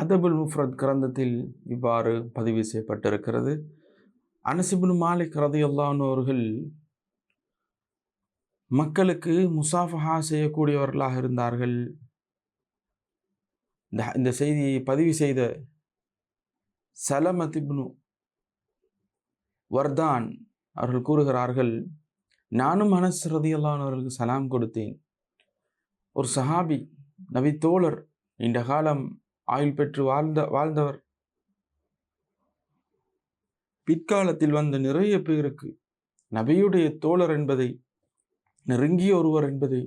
அதபுல் முஃப்ரத் கிரந்தத்தில் இவ்வாறு பதிவு செய்யப்பட்டிருக்கிறது. அனசிபுன் மாலிக் ரதியுல்லான் அவர்கள் மக்களுக்கு முசாஃபஹா செய்யக்கூடியவர்களாக இருந்தார்கள். இந்த இந்த செய்தியை பதிவு செய்த சலமதிப்னு வர்தான் அவர்கள் கூறுகிறார்கள் நானும் அனஸ் ரதியல்லான் அவர்களுக்கு சலாம் கொடுத்தேன். ஒரு சஹாபி நபி தோழர் நீண்ட காலம் ஆயுள் பெற்று வாழ்ந்த வாழ்ந்தவர். பிற்காலத்தில் வந்த நிறைய பேருக்கு நபியுடைய தோழர் என்பதை நெருங்கிய ஒருவர் என்பதை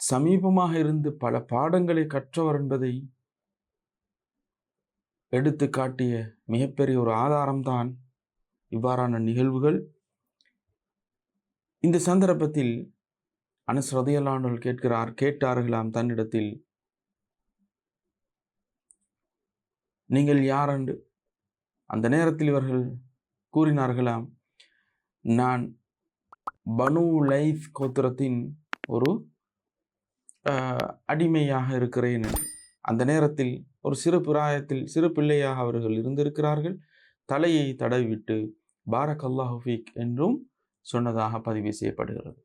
சமீபமாக இருந்து பல பாடங்களை கற்றவர் என்பதை எடுத்து காட்டிய மிகப்பெரிய ஒரு ஆதாரம்தான் இவ்வாறான நிகழ்வுகள். இந்த சந்தர்ப்பத்தில் அனஸ் கேட்கிறார் கேட்டார்களாம் தன்னிடத்தில். நீங்கள் யார் என்று அந்த நேரத்தில் இவர்கள் கூறினார்களாம் நான் பனு லைஃப் கோத்திரத்தின் ஒரு அடிமையாக இருக்கிறேன் என்று. அந்த நேரத்தில் ஒரு சிறு பிராயத்தில் சிறு பிள்ளையாக அவர்கள் இருந்திருக்கிறார்கள். தலையை தடவிவிட்டு பாரக் அல்லாஹுஃபீக் என்றும் சொன்னதாக பதிவு செய்யப்படுகிறது.